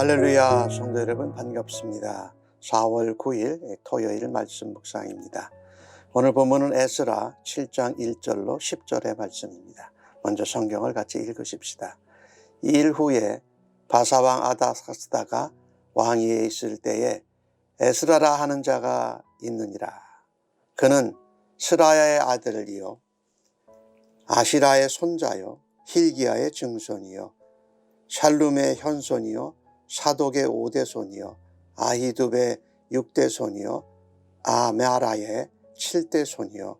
할렐루야 성도 여러분 반갑습니다. 4월 9일 토요일 말씀 묵상입니다. 오늘 본문은 에스라 7장 1절로 10절의 말씀입니다. 먼저 성경을 같이 읽으십시다. 이 일 후에 바사왕 아다사스다가 왕위에 있을 때에 에스라라 하는 자가 있느니라. 그는 스라야의 아들이요 아시라의 손자요 힐기야의 증손이요 샬룸의 현손이요 사독의 오대손이요 아히둡의 육대손이요 아메아라의 칠대손이요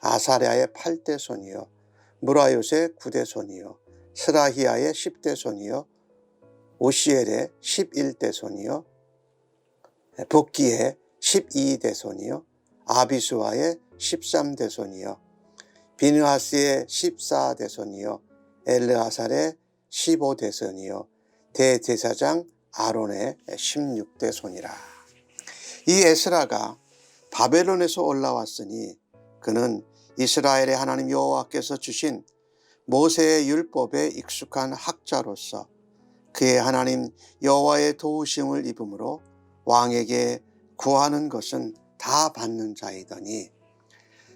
아사랴의 팔대손이요 무라요의 구대손이요 스라히야의 십대손이요 오시엘의 십일대손이요 복기의 십이대손이요 아비수아의 십삼대손이요 비느하스의 십사대손이요 엘르아살의 15대손이요 대제사장 아론의 16대 손이라. 이 에스라가 바벨론에서 올라왔으니 그는 이스라엘의 하나님 여호와께서 주신 모세의 율법에 익숙한 학자로서 그의 하나님 여호와의 도우심을 입음으로 왕에게 구하는 것은 다 받는 자이더니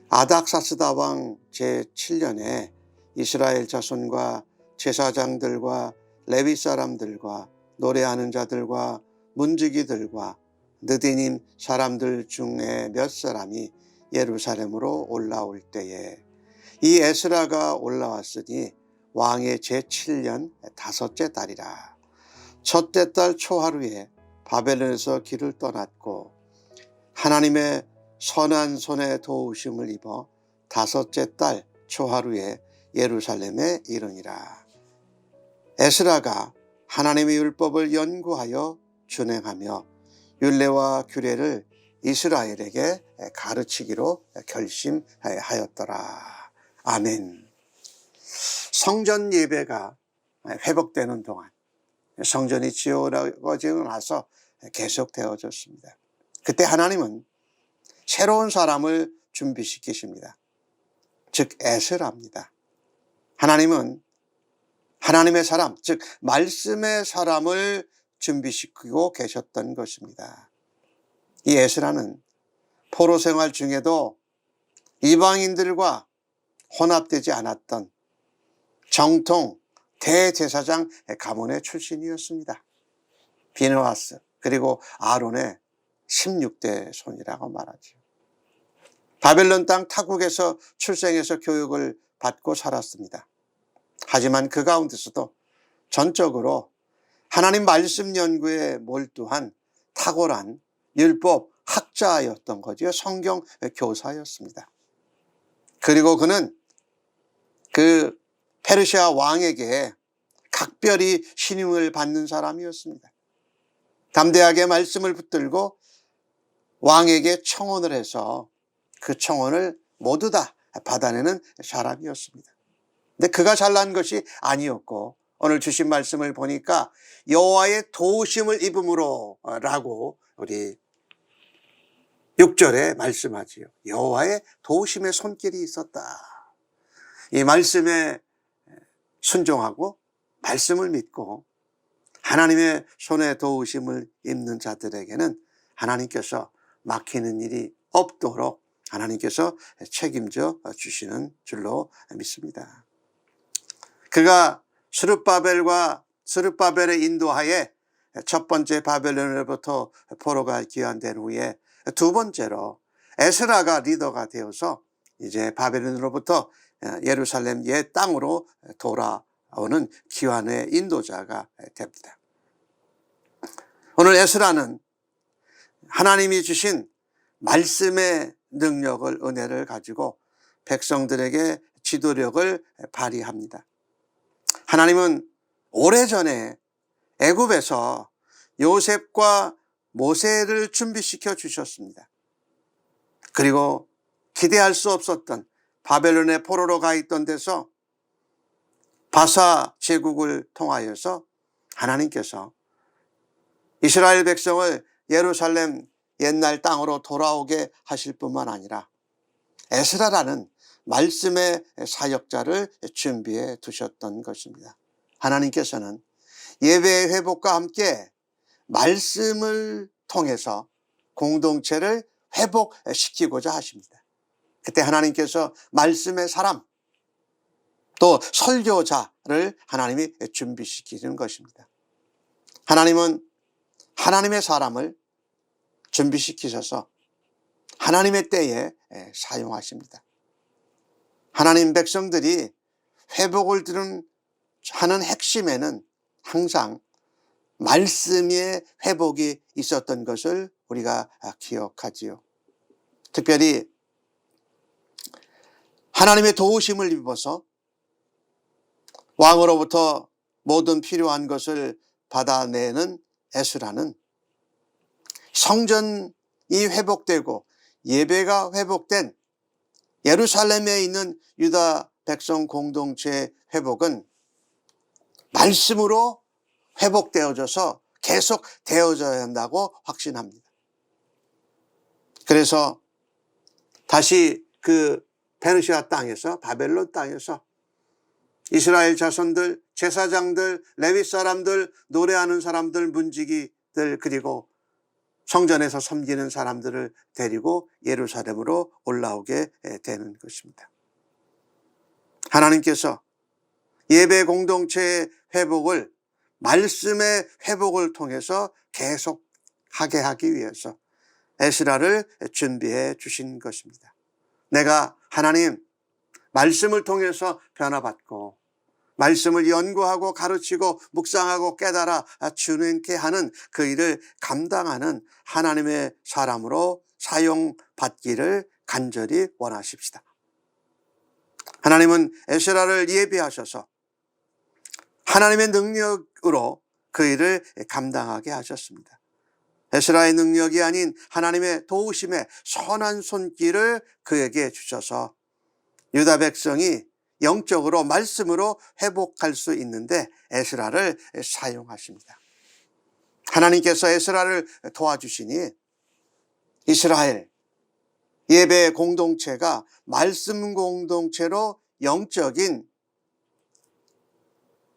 아닥사스다 왕 제7년에 이스라엘 자손과 제사장들과 레위 사람들과 노래하는 자들과 문지기들과 느디님 사람들 중에 몇 사람이 예루살렘으로 올라올 때에 이 에스라가 올라왔으니 왕의 제7년 다섯째 달이라. 첫째 달 초하루에 바벨론에서 길을 떠났고 하나님의 선한 손에 도우심을 입어 다섯째 달 초하루에 예루살렘에 이르니라. 에스라가 하나님의 율법을 연구하여 준행하며 율례와 규례를 이스라엘에게 가르치기로 결심하였더라. 아멘. 성전 예배가 회복되는 동안 성전이 지어지고 나서 계속 되어졌습니다. 그때 하나님은 새로운 사람을 준비시키십니다. 즉 에스라입니다. 하나님은 하나님의 사람, 즉 말씀의 사람을 준비시키고 계셨던 것입니다. 이 에스라는 포로 생활 중에도 이방인들과 혼합되지 않았던 정통 대제사장 가문의 출신이었습니다. 비느하스 그리고 아론의 16대 손이라고 말하죠. 바벨론 땅 타국에서 출생해서 교육을 받고 살았습니다. 하지만 그 가운데서도 전적으로 하나님 말씀 연구에 몰두한 탁월한 율법 학자였던 거죠. 성경 교사였습니다. 그리고 그는 그 페르시아 왕에게 각별히 신임을 받는 사람이었습니다. 담대하게 말씀을 붙들고 왕에게 청혼을 해서 그 청혼을 모두 다 받아내는 사람이었습니다. 근데 그가 잘난 것이 아니었고 오늘 주신 말씀을 보니까 여호와의 도우심을 입음으로라고 우리 6절에 말씀하지요. 여호와의 도우심의 손길이 있었다. 이 말씀에 순종하고 말씀을 믿고 하나님의 손에 도우심을 입는 자들에게는 하나님께서 막히는 일이 없도록 하나님께서 책임져 주시는 줄로 믿습니다. 그가 스룹바벨과 스룹바벨의 인도하에 첫 번째 바벨론으로부터 포로가 귀환된 후에 두 번째로 에스라가 리더가 되어서 이제 바벨론으로부터 예루살렘 옛 땅으로 돌아오는 귀환의 인도자가 됩니다. 오늘 에스라는 하나님이 주신 말씀의 능력을 은혜를 가지고 백성들에게 지도력을 발휘합니다. 하나님은 오래전에 애굽에서 요셉과 모세를 준비시켜 주셨습니다. 그리고 기대할 수 없었던 바벨론의 포로로 가 있던 데서 바사 제국을 통하여서 하나님께서 이스라엘 백성을 예루살렘 옛날 땅으로 돌아오게 하실 뿐만 아니라 에스라라는 말씀의 사역자를 준비해 두셨던 것입니다. 하나님께서는 예배의 회복과 함께 말씀을 통해서 공동체를 회복시키고자 하십니다. 그때 하나님께서 말씀의 사람, 또 설교자를 하나님이 준비시키는 것입니다. 하나님은 하나님의 사람을 준비시키셔서 하나님의 때에 사용하십니다. 하나님 백성들이 회복을 들은 하는 핵심에는 항상 말씀의 회복이 있었던 것을 우리가 기억하지요. 특별히 하나님의 도우심을 입어서 왕으로부터 모든 필요한 것을 받아내는 에스라는 성전이 회복되고 예배가 회복된 예루살렘에 있는 유다 백성 공동체 회복은 말씀으로 회복되어져서 계속 되어져야 한다고 확신합니다. 그래서 다시 그 페르시아 땅에서 바벨론 땅에서 이스라엘 자손들, 제사장들, 레위 사람들, 노래하는 사람들, 문지기들 그리고 성전에서 섬기는 사람들을 데리고 예루살렘으로 올라오게 되는 것입니다. 하나님께서 예배 공동체의 회복을 말씀의 회복을 통해서 계속하게 하기 위해서 에스라를 준비해 주신 것입니다. 내가 하나님 말씀을 통해서 변화받고 말씀을 연구하고 가르치고 묵상하고 깨달아 주는게 하는 그 일을 감당하는 하나님의 사람으로 사용받기를 간절히 원하십시다. 하나님은 에스라를 예비하셔서 하나님의 능력으로 그 일을 감당하게 하셨습니다. 에스라의 능력이 아닌 하나님의 도우심의 선한 손길을 그에게 주셔서 유다 백성이 영적으로 말씀으로 회복할 수 있는데 에스라를 사용하십니다. 하나님께서 에스라를 도와주시니 이스라엘 예배 공동체가 말씀 공동체로 영적인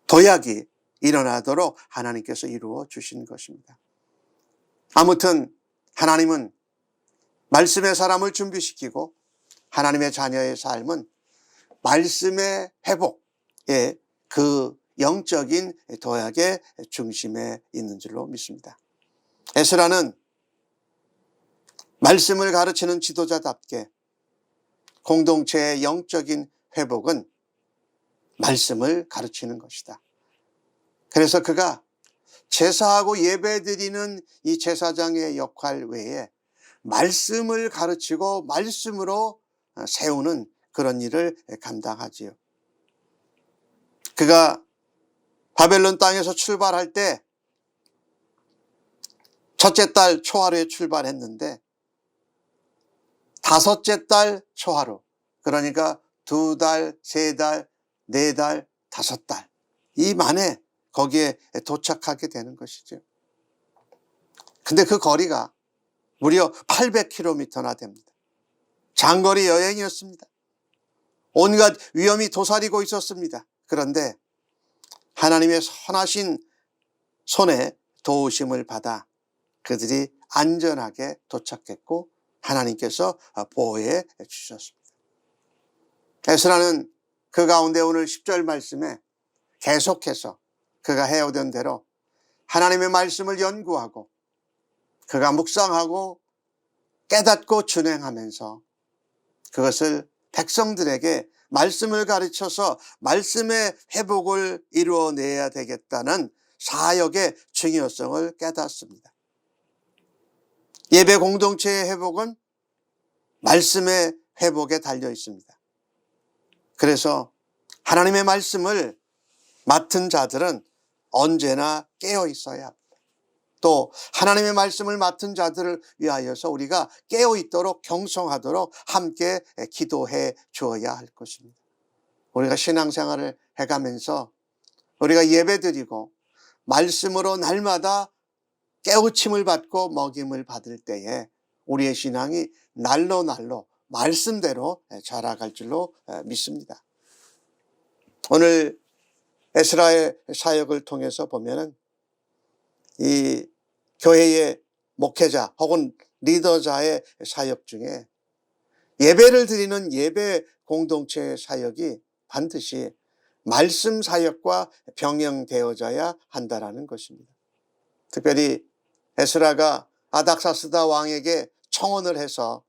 도약이 일어나도록 하나님께서 이루어 주신 것입니다. 아무튼 하나님은 말씀의 사람을 준비시키고 하나님의 자녀의 삶은 말씀의 회복에 그 영적인 도약의 중심에 있는 줄로 믿습니다. 에스라는 말씀을 가르치는 지도자답게 공동체의 영적인 회복은 말씀을 가르치는 것이다. 그래서 그가 제사하고 예배 드리는 이 제사장의 역할 외에 말씀을 가르치고 말씀으로 세우는 그런 일을 감당하지요. 그가 바벨론 땅에서 출발할 때 첫째 달 초하루에 출발했는데 다섯째 달 초하루 그러니까 두 달, 세 달, 네 달, 다섯 달 이 만에 거기에 도착하게 되는 것이죠. 근데 그 거리가 무려 800km나 됩니다. 장거리 여행이었습니다. 온갖 위험이 도사리고 있었습니다. 그런데 하나님의 선하신 손에 도우심을 받아 그들이 안전하게 도착했고 하나님께서 보호해 주셨습니다. 에스라는 그 가운데 오늘 10절 말씀에 계속해서 그가 해오던 대로 하나님의 말씀을 연구하고 그가 묵상하고 깨닫고 준행하면서 그것을 백성들에게 말씀을 가르쳐서 말씀의 회복을 이루어내야 되겠다는 사역의 중요성을 깨닫습니다. 예배 공동체의 회복은 말씀의 회복에 달려 있습니다. 그래서 하나님의 말씀을 맡은 자들은 언제나 깨어 있어야 합니다. 또 하나님의 말씀을 맡은 자들을 위하여서 우리가 깨어 있도록 경성하도록 함께 기도해 주어야 할 것입니다. 우리가 신앙생활을 해가면서 우리가 예배드리고 말씀으로 날마다 깨우침을 받고 먹임을 받을 때에 우리의 신앙이 날로 날로 말씀대로 자라갈 줄로 믿습니다. 오늘 에스라의 사역을 통해서 보면은 이 교회의 목회자 혹은 리더자의 사역 중에 예배를 드리는 예배 공동체의 사역이 반드시 말씀 사역과 병행되어져야 한다라는 것입니다. 특별히 에스라가 아닥사스다 왕에게 청원을 해서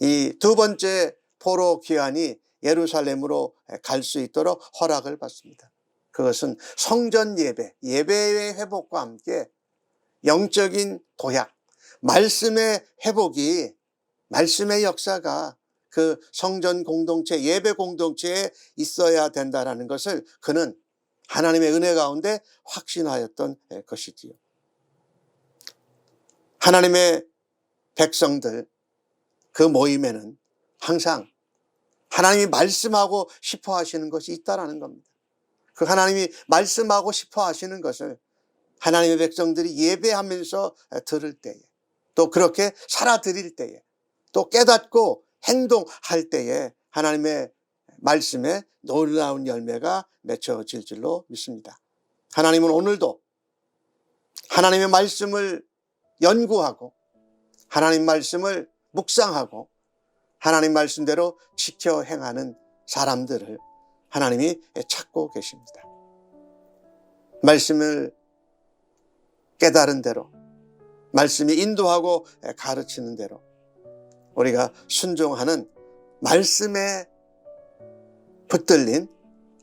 이 두 번째 포로 귀환이 예루살렘으로 갈 수 있도록 허락을 받습니다. 그것은 성전 예배, 예배의 회복과 함께 영적인 도약, 말씀의 회복이 말씀의 역사가 그 성전 공동체, 예배 공동체에 있어야 된다라는 것을 그는 하나님의 은혜 가운데 확신하였던 것이지요. 하나님의 백성들 그 모임에는 항상 하나님이 말씀하고 싶어 하시는 것이 있다라는 겁니다. 그 하나님이 말씀하고 싶어 하시는 것을 하나님의 백성들이 예배하면서 들을 때에 또 그렇게 살아드릴 때에 또 깨닫고 행동할 때에 하나님의 말씀에 놀라운 열매가 맺혀질 줄로 믿습니다. 하나님은 오늘도 하나님의 말씀을 연구하고 하나님 말씀을 묵상하고 하나님 말씀대로 지켜 행하는 사람들을 하나님이 찾고 계십니다. 말씀을 깨달은 대로 말씀이 인도하고 가르치는 대로 우리가 순종하는 말씀에 붙들린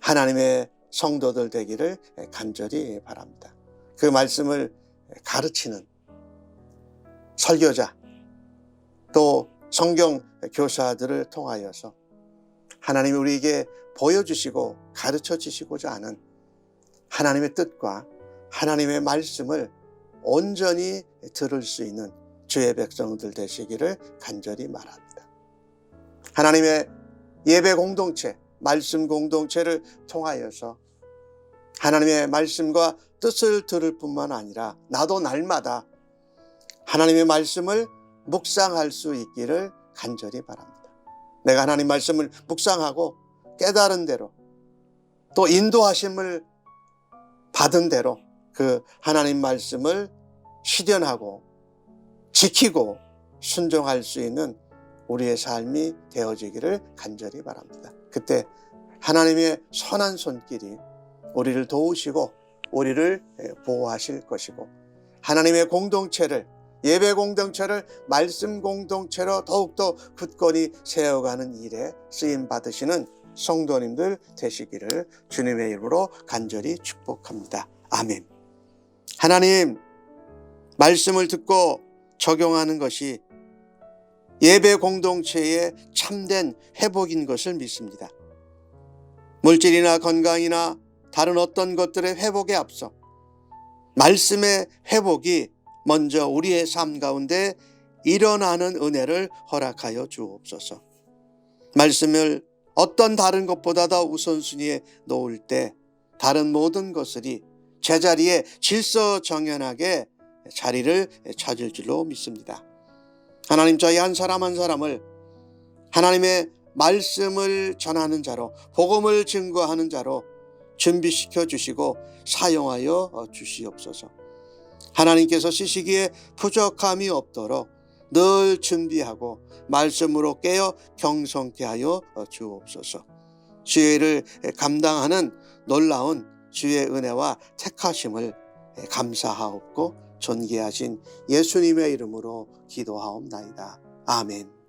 하나님의 성도들 되기를 간절히 바랍니다. 그 말씀을 가르치는 설교자 또 성경 교사들을 통하여서 하나님이 우리에게 보여주시고 가르쳐 주시고자 하는 하나님의 뜻과 하나님의 말씀을 온전히 들을 수 있는 주의 백성들 되시기를 간절히 말합니다. 하나님의 예배 공동체, 말씀 공동체를 통하여서 하나님의 말씀과 뜻을 들을 뿐만 아니라 나도 날마다 하나님의 말씀을 묵상할 수 있기를 간절히 바랍니다. 내가 하나님 말씀을 묵상하고 깨달은 대로 또 인도하심을 받은 대로 그 하나님 말씀을 실현하고 지키고 순종할 수 있는 우리의 삶이 되어지기를 간절히 바랍니다. 그때 하나님의 선한 손길이 우리를 도우시고 우리를 보호하실 것이고 하나님의 공동체를 예배 공동체를 말씀 공동체로 더욱더 굳건히 세워가는 일에 쓰임 받으시는 성도님들 되시기를 주님의 이름으로 간절히 축복합니다. 아멘. 하나님 말씀을 듣고 적용하는 것이 예배 공동체의 참된 회복인 것을 믿습니다. 물질이나 건강이나 다른 어떤 것들의 회복에 앞서 말씀의 회복이 먼저 우리의 삶 가운데 일어나는 은혜를 허락하여 주옵소서. 말씀을 어떤 다른 것보다 더 우선순위에 놓을 때 다른 모든 것들이 제자리에 질서정연하게 자리를 찾을 줄로 믿습니다. 하나님 저희 한 사람 한 사람을 하나님의 말씀을 전하는 자로 복음을 증거하는 자로 준비시켜 주시고 사용하여 주시옵소서. 하나님께서 쓰시기에 부족함이 없도록 늘 준비하고 말씀으로 깨어 경성케 하여 주옵소서. 주의를 감당하는 놀라운 주의 은혜와 택하심을 감사하옵고 존귀하신 예수님의 이름으로 기도하옵나이다. 아멘.